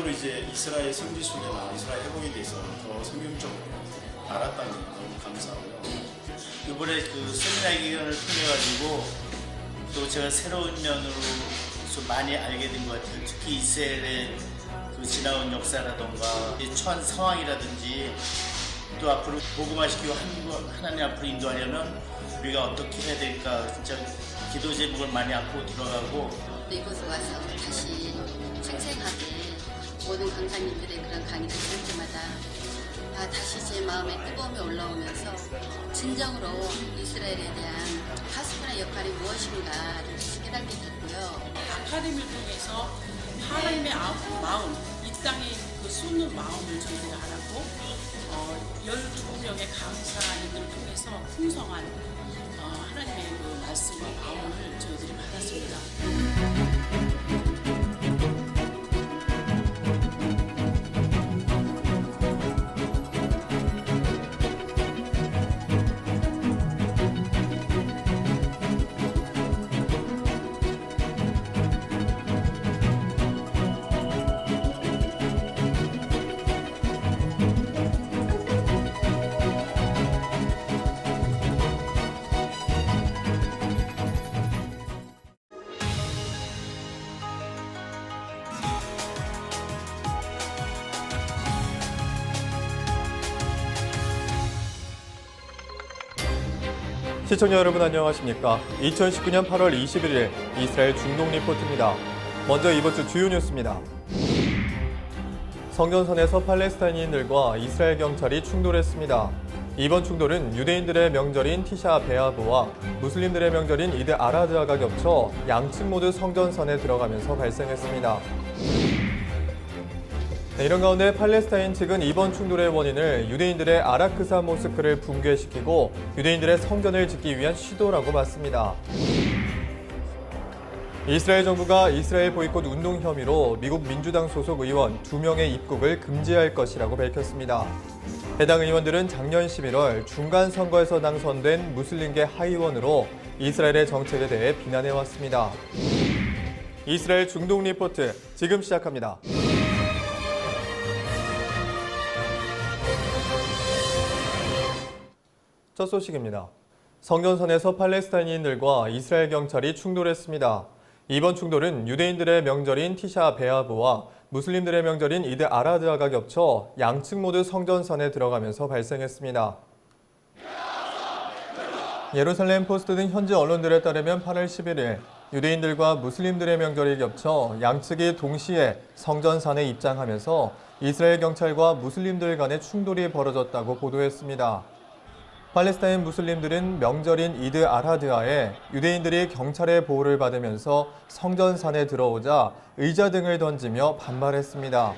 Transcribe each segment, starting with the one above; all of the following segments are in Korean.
이제 이스라엘 성지순례나 이스라엘 회복에 대해서 더 성경적으로 알았다니 너무 감사하고요. 이번에 그 세미나 기간을 통해 가지고 또 제가 새로운 면으로 좀 많이 알게 된 것 같아요. 특히 이스라엘의 그 지나온 역사라던가 이 처한 상황이라든지 또 앞으로 복음화시키고 한- 하나님 앞으로 인도하려면 우리가 어떻게 해야 될까 진짜 기도 제목을 많이 안고 들어가고 또 이곳에 와서 다시 생생하게 모든 강사님들의 그런 강의를 들을 때마다 아, 다시 제 마음에 뜨거움이 올라오면서 진정으로 이스라엘에 대한 파수꾼의 역할이 무엇인가를 깨닫게 됐고요. 아카데미를 통해서 하나님의 아- 마음, 이 땅에 그 쏟는 마음을 저희가 알았고 어, 12명의 강사님들을 통해서 풍성한 어, 하나님의 그 말씀과 마음을 저희들이 받았습니다. 시청자 여러분 안녕하십니까? 2019년 8월 21일 이스라엘 중동 리포트입니다. 먼저 이번 주 주요 뉴스입니다. 성전선에서 팔레스타인인들과 이스라엘 경찰이 충돌했습니다. 이번 충돌은 유대인들의 명절인 티샤 베아브와 무슬림들의 명절인 이드 아라드아가 겹쳐 양측 모두 성전선에 들어가면서 발생했습니다. 네, 이런 가운데 팔레스타인 측은 이번 충돌의 원인을 유대인들의 아라크사 모스크를 붕괴시키고 유대인들의 성전을 짓기 위한 시도라고 봤습니다. 이스라엘 정부가 이스라엘 보이콧 운동 혐의로 미국 민주당 소속 의원 2명의 입국을 금지할 것이라고 밝혔습니다. 해당 의원들은 작년 11월 중간 선거에서 당선된 무슬림계 하위원으로 이스라엘의 정책에 대해 비난해왔습니다. 이스라엘 중동 리포트 지금 시작합니다. 첫 소식입니다. 성전선에서 팔레스타인인들과 이스라엘 경찰이 충돌했습니다. 이번 충돌은 유대인들의 명절인 티샤 베아브와 무슬림들의 명절인 이드 아라드아가 겹쳐 양측 모두 성전선에 들어가면서 발생했습니다. 예루살렘 포스트 등 현지 언론들에 따르면 8월 11일 유대인들과 무슬림들의 명절이 겹쳐 양측이 동시에 성전산에 입장하면서 이스라엘 경찰과 무슬림들 간의 충돌이 벌어졌다고 보도했습니다. 팔레스타인 무슬림들은 명절인 이드 아라드아에 유대인들이 경찰의 보호를 받으면서 성전산에 들어오자 의자 등을 던지며 반발했습니다.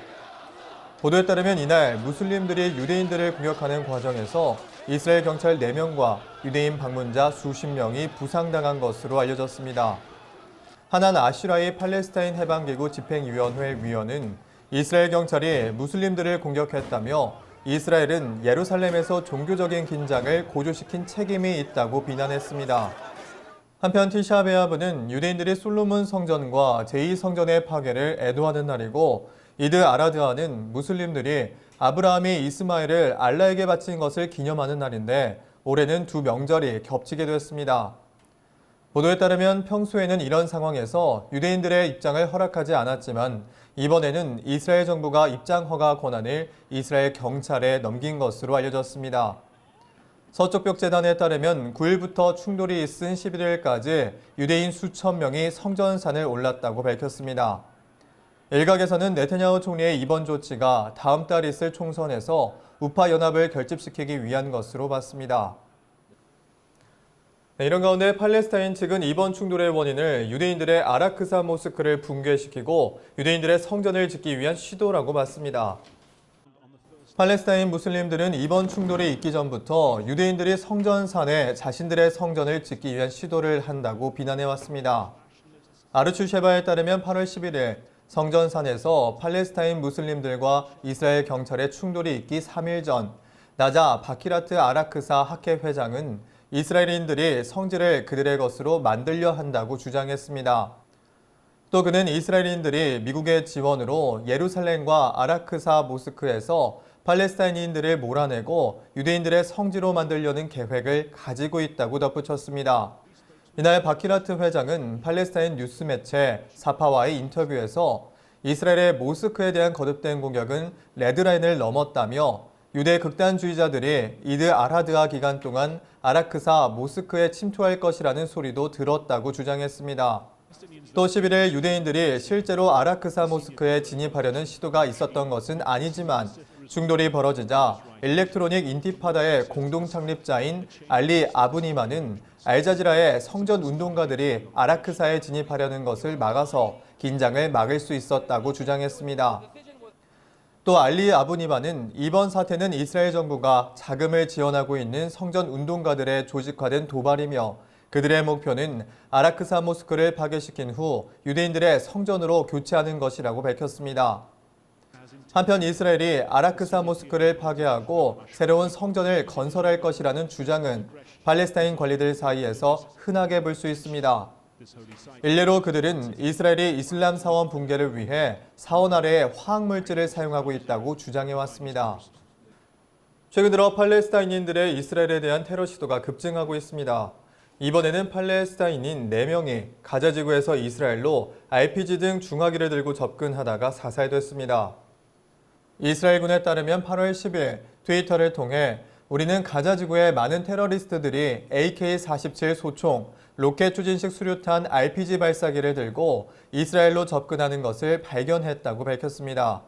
보도에 따르면 이날 무슬림들이 유대인들을 공격하는 과정에서 이스라엘 경찰 4명과 유대인 방문자 수십 명이 부상당한 것으로 알려졌습니다. 하난 아슈라이 팔레스타인 해방기구 집행위원회 위원은 이스라엘 경찰이 무슬림들을 공격했다며 이스라엘은 예루살렘에서 종교적인 긴장을 고조시킨 책임이 있다고 비난했습니다. 한편 티샤베아브는 유대인들이 솔로몬 성전과 제2성전의 파괴를 애도하는 날이고 이드 아라드아는 무슬림들이 아브라함이 이스마엘을 알라에게 바친 것을 기념하는 날인데 올해는 두 명절이 겹치게 됐습니다. 보도에 따르면 평소에는 이런 상황에서 유대인들의 입장을 허락하지 않았지만 이번에는 이스라엘 정부가 입장 허가 권한을 이스라엘 경찰에 넘긴 것으로 알려졌습니다. 서쪽벽 재단에 따르면 9일부터 충돌이 있은 11일까지 유대인 수천 명이 성전산을 올랐다고 밝혔습니다. 일각에서는 네타냐후 총리의 이번 조치가 다음 달 있을 총선에서 우파 연합을 결집시키기 위한 것으로 봤습니다. 네, 이런 가운데 팔레스타인 측은 이번 충돌의 원인을 유대인들의 아라크사 모스크를 붕괴시키고 유대인들의 성전을 짓기 위한 시도라고 봤습니다. 팔레스타인 무슬림들은 이번 충돌이 있기 전부터 유대인들이 성전 산에 자신들의 성전을 짓기 위한 시도를 한다고 비난해왔습니다. 아르추 셰바에 따르면 8월 11일 성전 산에서 팔레스타인 무슬림들과 이스라엘 경찰의 충돌이 있기 3일 전 나자 바키라트 아라크사 학회 회장은 이스라엘인들이 성지를 그들의 것으로 만들려 한다고 주장했습니다. 또 그는 이스라엘인들이 미국의 지원으로 예루살렘과 아라크사 모스크에서 팔레스타인인들을 몰아내고 유대인들의 성지로 만들려는 계획을 가지고 있다고 덧붙였습니다. 이날 바키라트 회장은 팔레스타인 뉴스 매체 사파와의 인터뷰에서 이스라엘의 모스크에 대한 거듭된 공격은 레드라인을 넘었다며 유대 극단주의자들이 이드 아라드아 기간 동안 아라크사 모스크에 침투할 것이라는 소리도 들었다고 주장했습니다. 또 11일 유대인들이 실제로 아라크사 모스크에 진입하려는 시도가 있었던 것은 아니지만 충돌이 벌어지자 일렉트로닉 인티파다의 공동 창립자인 알리 아부니만은 알자지라의 성전 운동가들이 아라크사에 진입하려는 것을 막아서 긴장을 막을 수 있었다고 주장했습니다. 또 알리 아부니만은 이번 사태는 이스라엘 정부가 자금을 지원하고 있는 성전 운동가들의 조직화된 도발이며 그들의 목표는 아라크사 모스크를 파괴시킨 후 유대인들의 성전으로 교체하는 것이라고 밝혔습니다. 한편 이스라엘이 아라크사 모스크를 파괴하고 새로운 성전을 건설할 것이라는 주장은 팔레스타인 관리들 사이에서 흔하게 볼 수 있습니다. 일례로 그들은 이스라엘이 이슬람 사원 붕괴를 위해 사원 아래에 화학물질을 사용하고 있다고 주장해 왔습니다. 최근 들어 팔레스타인인들의 이스라엘에 대한 테러 시도가 급증하고 있습니다. 이번에는 팔레스타인인 4명이 가자 지구에서 이스라엘로 RPG 등 중화기를 들고 접근하다가 사살됐습니다. 이스라엘군에 따르면 8월 10일 트위터를 통해 우리는 가자 지구의 많은 테러리스트들이 AK-47 소총, 로켓 추진식 수류탄 RPG 발사기를 들고 이스라엘로 접근하는 것을 발견했다고 밝혔습니다.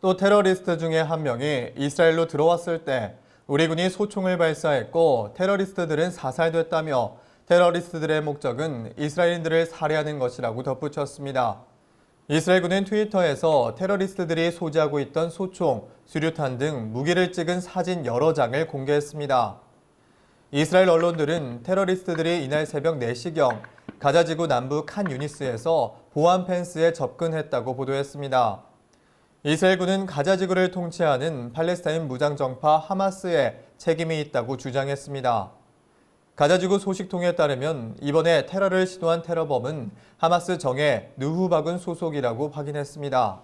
또 테러리스트 중에 한 명이 이스라엘로 들어왔을 때 우리 군이 소총을 발사했고 테러리스트들은 사살됐다며 테러리스트들의 목적은 이스라엘인들을 살해하는 것이라고 덧붙였습니다. 이스라엘군은 트위터에서 테러리스트들이 소지하고 있던 소총, 수류탄 등 무기를 찍은 사진 여러 장을 공개했습니다. 이스라엘 언론들은 테러리스트들이 이날 새벽 4시경 가자지구 남부 칸 유니스에서 보안 펜스에 접근했다고 보도했습니다. 이스라엘군은 가자지구를 통치하는 팔레스타인 무장정파 하마스에 책임이 있다고 주장했습니다. 가자지구 소식통에 따르면 이번에 테러를 시도한 테러범은 하마스 정예 느후바군 소속이라고 확인했습니다.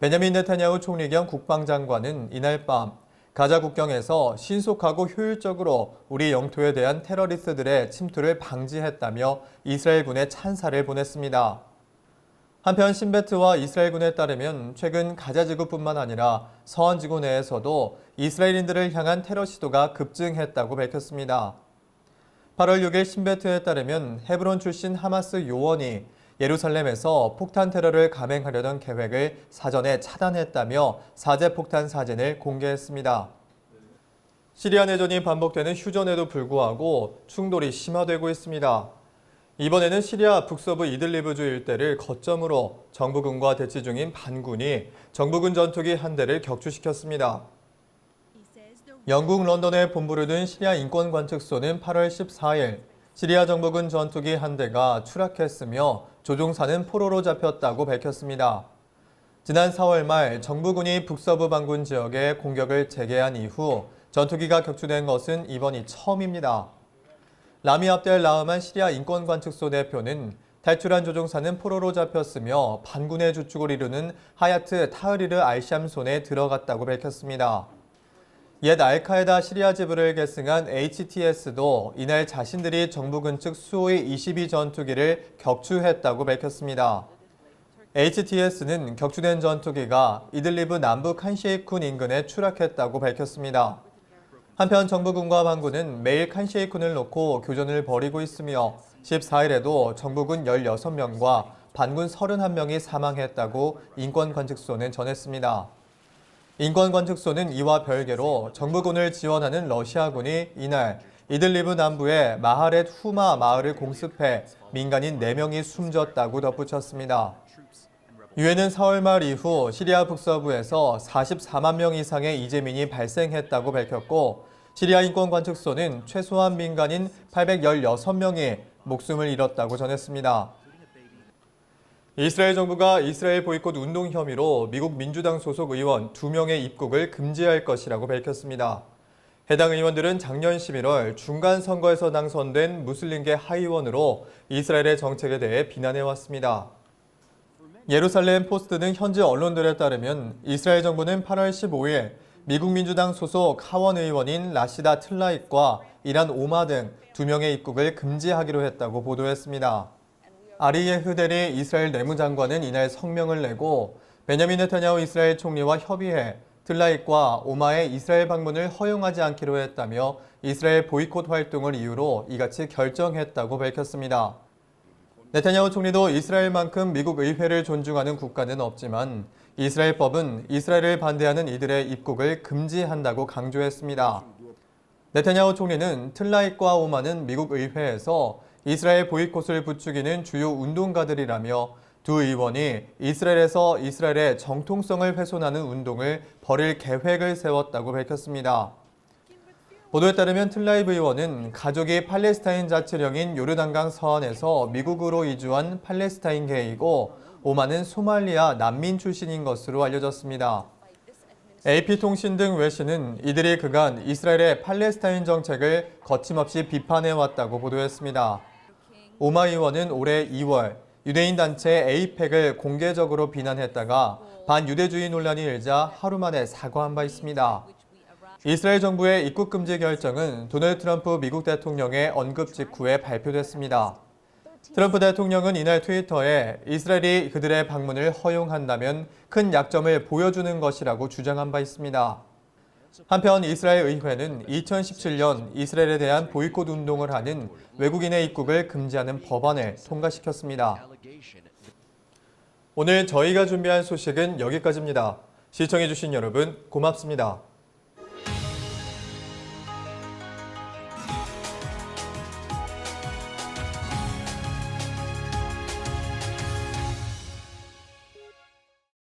베냐민 네타냐후 총리 겸 국방장관은 이날 밤 가자 국경에서 신속하고 효율적으로 우리 영토에 대한 테러리스트들의 침투를 방지했다며 이스라엘군에 찬사를 보냈습니다. 한편 신베트와 이스라엘군에 따르면 최근 가자 지구뿐만 아니라 서한 지구 내에서도 이스라엘인들을 향한 테러 시도가 급증했다고 밝혔습니다. 8월 6일 신베트에 따르면 헤브론 출신 하마스 요원이 예루살렘에서 폭탄 테러를 감행하려던 계획을 사전에 차단했다며 사제 폭탄 사진을 공개했습니다. 시리아 내전이 반복되는 휴전에도 불구하고 충돌이 심화되고 있습니다. 이번에는 시리아 북서부 이들리브주 일대를 거점으로 정부군과 대치 중인 반군이 정부군 전투기 한 대를 격추시켰습니다. 영국 런던에 본부를 둔 시리아 인권관측소는 8월 14일 시리아 정부군 전투기 한 대가 추락했으며 조종사는 포로로 잡혔다고 밝혔습니다. 지난 4월 말 정부군이 북서부 반군 지역에 공격을 재개한 이후 전투기가 격추된 것은 이번이 처음입니다. 라미 압델 라흐만 시리아 인권관측소 대표는 탈출한 조종사는 포로로 잡혔으며 반군의 주축을 이루는 하야트 타흐리르 알샴 손에 들어갔다고 밝혔습니다. 옛 알카에다 시리아 지부를 계승한 HTS도 이날 자신들이 정부군 측 수호의 22 전투기를 격추했다고 밝혔습니다. HTS는 격추된 전투기가 이들리브 남부 칸셰이쿤 인근에 추락했다고 밝혔습니다. 한편 정부군과 반군은 매일 칸셰이쿤을 놓고 교전을 벌이고 있으며 14일에도 정부군 16명과 반군 31명이 사망했다고 인권관측소는 전했습니다. 인권관측소는 이와 별개로 정부군을 지원하는 러시아군이 이날 이들리브 남부의 마하렛 후마 마을을 공습해 민간인 4명이 숨졌다고 덧붙였습니다. 유엔은 4월 말 이후 시리아 북서부에서 44만 명 이상의 이재민이 발생했다고 밝혔고 시리아 인권관측소는 최소한 민간인 816명이 목숨을 잃었다고 전했습니다. 이스라엘 정부가 이스라엘 보이콧 운동 혐의로 미국 민주당 소속 의원 2명의 입국을 금지할 것이라고 밝혔습니다. 해당 의원들은 작년 11월 중간 선거에서 당선된 무슬림계 하위원으로 이스라엘의 정책에 대해 비난해 왔습니다. 예루살렘 포스트 등 현지 언론들에 따르면 이스라엘 정부는 8월 15일 미국 민주당 소속 하원 의원인 라시다 틀라잇과 이란 오마 등두 명의 입국을 금지하기로 했다고 보도했습니다. 아리예 흐데리 이스라엘 내무장관은 이날 성명을 내고 베냐민 네타냐후 이스라엘 총리와 협의해 틀라잇과 오마의 이스라엘 방문을 허용하지 않기로 했다며 이스라엘 보이콧 활동을 이유로 이같이 결정했다고 밝혔습니다. 네타냐후 총리도 이스라엘만큼 미국 의회를 존중하는 국가는 없지만 이스라엘 법은 이스라엘을 반대하는 이들의 입국을 금지한다고 강조했습니다. 네타냐후 총리는 틀라잇과 오마는 미국 의회에서 이스라엘 보이콧을 부추기는 주요 운동가들이라며 두 의원이 이스라엘에서 이스라엘의 정통성을 훼손하는 운동을 벌일 계획을 세웠다고 밝혔습니다. 보도에 따르면 틀라이브 의원은 가족이 팔레스타인 자치령인 요르단강 서안에서 미국으로 이주한 팔레스타인계이고 오마는 소말리아 난민 출신인 것으로 알려졌습니다. AP통신 등 외신은 이들이 그간 이스라엘의 팔레스타인 정책을 거침없이 비판해왔다고 보도했습니다. 오마 의원은 올해 2월 유대인 단체 에이펙을 공개적으로 비난했다가 반유대주의 논란이 일자 하루 만에 사과한 바 있습니다. 이스라엘 정부의 입국 금지 결정은 도널드 트럼프 미국 대통령의 언급 직후에 발표됐습니다. 트럼프 대통령은 이날 트위터에 이스라엘이 그들의 방문을 허용한다면 큰 약점을 보여주는 것이라고 주장한 바 있습니다. 한편 이스라엘 의회는 2017년 이스라엘에 대한 보이콧 운동을 하는 외국인의 입국을 금지하는 법안을 통과시켰습니다. 오늘 저희가 준비한 소식은 여기까지입니다. 시청해주신 여러분 고맙습니다.